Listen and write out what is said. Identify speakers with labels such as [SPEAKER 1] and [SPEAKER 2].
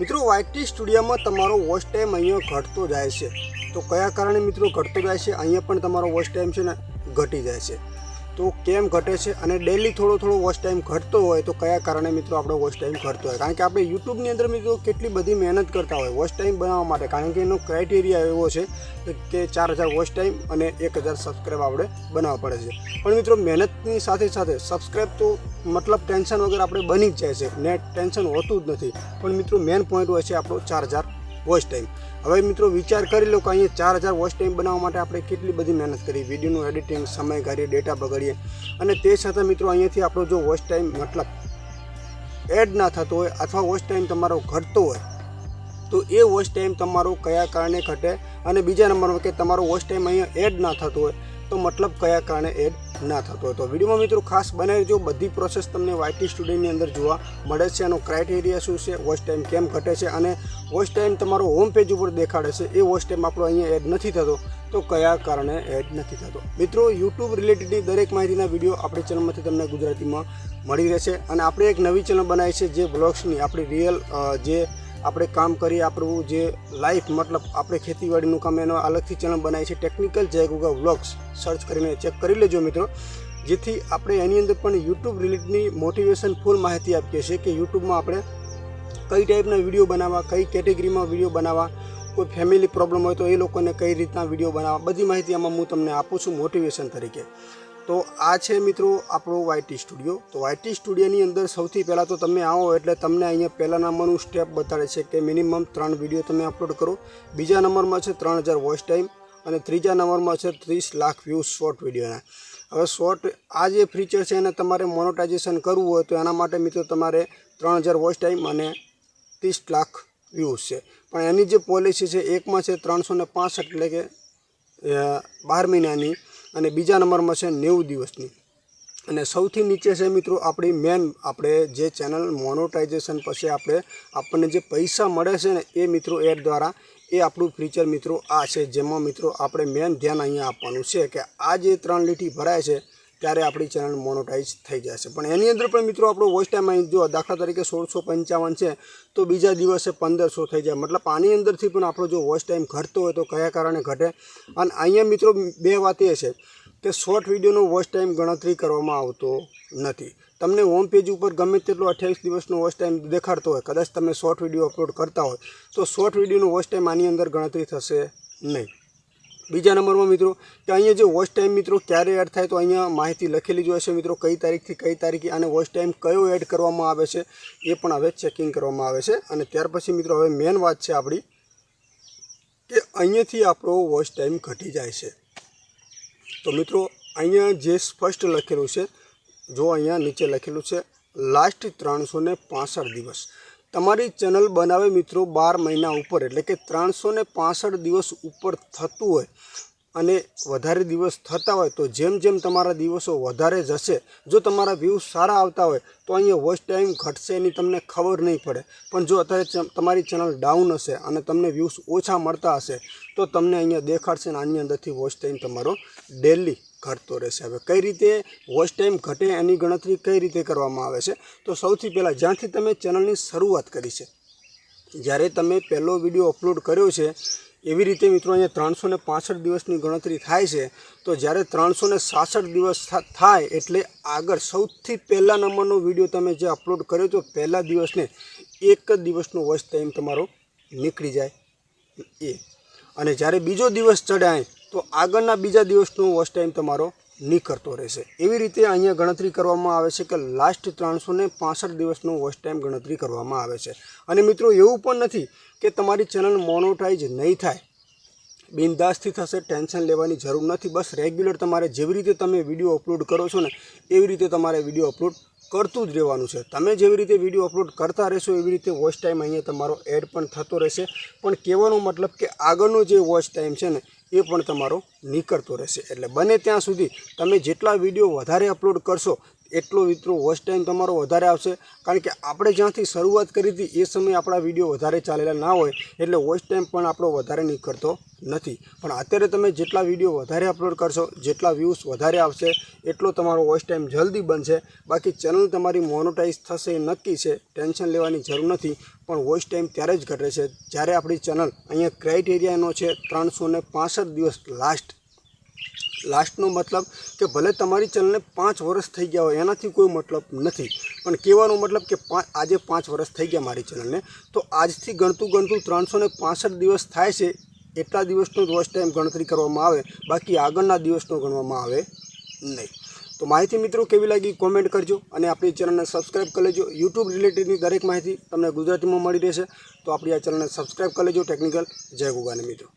[SPEAKER 1] મિત્રો વાયટી સ્ટુડિયોમાં તમારો વોચ ટાઈમ અહીંયા ઘટતો જાય છે. તો કયા કારણે મિત્રો ઘટતો જાય છે? અહીંયા પણ તમારો વોચ ટાઈમ છે ને ઘટી જાય છે. તો કેમ ઘટે છે અને ડેલી થોડો થોડો વોચ ટાઈમ ઘટતો હોય તો કયા કારણે મિત્રો આપણો વોચ ટાઈમ ઘટતો હોય? કારણ કે આપણે યુટ્યુબની અંદર મિત્રો કેટલી બધી મહેનત કરતા હોય વોચ ટાઈમ બનાવવા માટે. કારણ કે એનો ક્રાઇટેરિયા એવો છે કે ચાર હજાર વોચ ટાઈમ અને એક હજાર સબસ્ક્રાઈબ આપણે બનાવવા પડે છે. પણ મિત્રો મહેનતની સાથે સાથે સબસ્ક્રાઈબ તો મતલબ ટેન્શન વગર આપણે બની જ જાય છે. નેટ ટેન્શન હોતું જ નથી. પણ મિત્રો મેન પોઈન્ટ હોય છે આપણો ચાર હજાર વોચ ટાઈમ. હવે મિત્રો વિચાર કરી લો કે અહીંયા ચાર હજાર વોચ ટાઈમ બનાવવા માટે આપણે કેટલી બધી મહેનત કરી. વિડીયોનું એડિટિંગ, સમય કાઢીએ ડેટા બગાડીએ. અને તે સાથે મિત્રો અહીંયાથી આપણો જો વોચ ટાઈમ મતલબ એડ ના થતો હોય અથવા વોચ ટાઈમ તમારો ઘટતો હોય, તો એ વોચ ટાઈમ તમારો કયા કારણે ઘટે? અને બીજા નંબરમાં કે તમારો વોચ ટાઈમ અહીંયા એડ ના થતો હોય તો મતલબ કયા કારણે એડ ના થતો હતો વિડીયોમાં મિત્રો ખાસ બનાવી જો, બધી પ્રોસેસ તમને વાયટી સ્ટુડિયોની અંદર જોવા મળે છે. એનો ક્રાઇટેરિયા શું છે વોચ ટાઈમ કેમ ઘટે છે અને વોચ ટાઈમ તમારો હોમ પેજ ઉપર દેખાડે છે. એ વોચ ટાઈમ આપણો અહીંયા એડ નથી થતો. તો કયા કારણે એડ નથી થતો. મિત્રો યુટ્યુબ રિલેટેડની દરેક માહિતીના વીડિયો આપણી ચેનલમાંથી તમને ગુજરાતીમાં મળી રહેશે. અને આપણે એક નવી ચેનલ બનાવી છે, જે બ્લોગ્સની આપણી રિયલ જે આપણે કામ કરીએ, આપણું જે લાઈફ મતલબ આપણે ખેતીવાડીનું કામ એનો અલગથી ચેનલ બનાવી છે ટેકનિકલ જયગુગા વ્લોગ્સ સર્ચ કરીને ચેક કરી લેજો મિત્રો. જેથી આપણે એની અંદર પણ યુટ્યુબ રિલેટની મોટિવેશન ફૂલ માહિતી આપીએ છીએ કે યુટ્યુબમાં આપણે કઈ ટાઈપના વીડિયો બનાવવા, કઈ કેટેગરીમાં વીડિયો બનાવવા, કોઈ ફેમિલી પ્રોબ્લેમ હોય તો એ લોકોને કઈ રીતના વીડિયો બનાવવા, બધી માહિતી આમાં હું તમને આપું છું મોટિવેશન તરીકે. તો આ છે મિત્રો આપણો વાયટી સ્ટુડિયો. તો વાયટી સ્ટુડિયોની અંદર સૌથી પહેલાં તો તમે આવો એટલે તમને અહીંયા પહેલા નંબરનું સ્ટેપ બતાડે છે કે મિનિમમ ત્રણ વીડિયો તમે અપલોડ કરો. બીજા નંબરમાં છે ત્રણ હજાર વોઇસ ટાઈમ અને ત્રીજા નંબરમાં છે ત્રીસ લાખ વ્યૂઝ શોર્ટ વિડીયોના. હવે શોર્ટ આ જે ફીચર છે એને તમારે મોનોટાઇઝેશન કરવું હોય તો એના માટે મિત્રો તમારે ત્રણ હજાર વોઇસ ટાઈમ અને ત્રીસ લાખ વ્યૂઝ છે. પણ એની જે પોલિસી છે એકમાં છે ત્રણસો ને પાંસઠ એટલે કે બાર મહિનાની. અને બીજા નંબરમાં છે નેવું દિવસની. અને સૌથી નીચે છે મિત્રો આપણી મેન આપણે જે ચેનલ મોનોટાઇઝેશન પછી આપણે આપણને જે પૈસા મળે છે ને એ મિત્રો એડ દ્વારા એ આપણું ફીચર મિત્રો આ છે, જેમાં મિત્રો આપણે મેન ધ્યાન અહીંયા આપવાનું છે કે આ જે ત્રણ લીટી ભરાય છે ત્યારે આપણી ચેનલ મોનોટાઈઝ થઈ જશે. પણ એની અંદર પણ મિત્રો આપણો વોચ ટાઈમ અહીં જો દાખલા તરીકે સોળસો પંચાવન છે, તો બીજા દિવસે પંદરસો થઈ જાય. મતલબ આની અંદરથી પણ આપણો જો વોચ ટાઈમ ઘટતો હોય તો કયા કારણે ઘટે? અને અહીંયા મિત્રો બે વાત એ છે કે શોર્ટ વિડીયોનો વોચ ટાઈમ ગણતરી કરવામાં આવતો નથી. તમને હોમ પેજ ઉપર ગમે તેટલો અઠ્યાવીસ દિવસનો વોચ ટાઈમ દેખાડતો હોય, કદાચ તમે શોર્ટ વીડિયો અપલોડ કરતા હોય, તો શોર્ટ વિડીયોનો વોચ ટાઈમ આની અંદર ગણતરી થશે નહીં. બીજા નંબરમાં મિત્રો, કે અહીંયા જે વોચ ટાઈમ મિત્રો ક્યારે એડ થાય તો અહીંયા માહિતી લખેલી જ હોય છે મિત્રો, કઈ તારીખથી કઈ તારીખે અને વોચ ટાઈમ કયો એડ કરવામાં આવે છે એ પણ હવે ચેકિંગ કરવામાં આવે છે. અને ત્યાર પછી મિત્રો, હવે મેન વાત છે આપણી કે અહીંયાથી આપણો વોચ ટાઈમ ઘટી જાય છે. તો મિત્રો, અહીંયા જે સ્પષ્ટ લખેલું છે, જો અહીંયા નીચે લખેલું છે લાસ્ટ ત્રણસો ને દિવસ. તમારી ચેનલ બનાવે મિત્રો બાર મહિના ઉપર, એટલે કે ત્રણસો ને દિવસ ઉપર થતું હોય અને વધારે દિવસ થતા હોય તો જેમ જેમ તમારા દિવસો વધારે જશે, જો તમારા વ્યૂઝ સારા આવતા હોય, તો અહીંયા વોચ ટાઈમ ઘટશે એની તમને ખબર નહીં પડે. પણ જો અત્યારે તમારી ચેનલ ડાઉન હશે અને તમને વ્યૂઝ ઓછા મળતા હશે, તો તમને અહીંયા દેખાડશે ને આની અંદરથી વોચ ટાઈમ તમારો ડેલી ઘટતો રહેશે. હવે કઈ રીતે વોચ ટાઈમ ઘટે એની ગણતરી કઈ રીતે કરવામાં આવે છે? તો સૌથી પહેલાં જ્યાંથી તમે ચેનલની શરૂઆત કરી છે, જ્યારે તમે પહેલો વીડિયો અપલોડ કર્યો છે એવી રીતે મિત્રો અહીંયા ત્રણસો ને પાસઠ દિવસની ગણતરી થાય છે, તો જ્યારે ત્રણસો ને સાસઠ દિવસ થાય એટલે આગળ સૌથી પહેલા નંબરનો વીડિયો તમે જે અપલોડ કર્યો તો પહેલા દિવસને એક જ દિવસનો વોચ ટાઈમ તમારો નીકળી જાય. એ. અને જ્યારે બીજો દિવસ ચડાય તો આગળના બીજા દિવસનો વોચ ટાઈમ તમારો નીકળતો રહેશે. એવી રીતે અહીંયા ગણતરી કરવામાં આવે છે કે લાસ્ટ ત્રણસો ને પાસઠ દિવસનો વોચ ટાઈમ ગણતરી કરવામાં આવે છે. અને મિત્રો એવું પણ નથી કે તમારી ચેનલ મોનોટાઈઝ નહીં થાય. બિંદાસથી થશે, ટેન્શન લેવાની જરૂર નથી. બસ રેગ્યુલર તમારે જેવી રીતે તમે વીડિયો અપલોડ કરો છો ને, એવી રીતે તમારે વીડિયો અપલોડ કરતું જ રહેવાનું છે. તમે જેવી રીતે વીડિયો અપલોડ કરતા રહેશો, એવી રીતે વોચ ટાઈમ અહીંયા તમારો એડ પણ થતો રહેશે. પણ કહેવાનો મતલબ કે આગળનો જે વોચ ટાઈમ છે ને એ પણ તમારો નીકળતો રહેશે. એટલે બને ત્યાં સુધી તમે જેટલા વીડિયો વધારે અપલોડ કરશો એટલો મિત્રો વોચ ટાઈમ તમારો વધારે આવશે. કારણ કે આપણે જ્યાંથી શરૂઆત કરી હતી, એ સમયે આપણા વીડિયો વધારે ચાલેલા ના હોય, એટલે વોચ ટાઈમ પણ આપણો વધારે નીકળતો નથી. પણ અત્યારે તમે જેટલા વીડિયો વધારે અપલોડ કરશો, જેટલા વ્યૂઝ વધારે આવશે, એટલો તમારો વોચ ટાઈમ જલ્દી બનશે. બાકી ચેનલ તમારી મોનોટાઈઝ થશે એ નક્કી છે, ટેન્શન લેવાની જરૂર નથી. પણ વોચ ટાઈમ ત્યારે જ ઘટે છે. જ્યારે આપણી ચેનલ અહીંયા ક્રાઇટેરિયાનો છે ત્રણસો ને દિવસ લાસ્ટ લાસ્ટનો મતલબ કે ભલે તમારી ચેનલને પાંચ વર્ષ થઈ ગયા હોય, એનાથી કોઈ મતલબ નથી. પણ કહેવાનો મતલબ કે આજે પાંચ વર્ષ થઈ ગયા મારી ચેનલને તો આજથી ગણતું ગણતું ત્રણસો દિવસ થાય છે. એટલા દિવસનો જ વોચ ટાઈમ ગણતરી કરવામાં આવે. બાકી આગળના દિવસનો ગણવામાં આવે નહીં. તો માહિતી મિત્રો કેવી લાગી કોમેન્ટ કરજો અને આપણી ચેનલને સબસ્ક્રાઈબ કરી લેજો. યુટ્યુબ રિલેટેડની દરેક માહિતી તમને ગુજરાતીમાં મળી રહેશે. તો આપણી આ ચેનલને સબસ્ક્રાઈબ કરી લેજો ટેકનિકલ જય ગુગાને મિત્રો.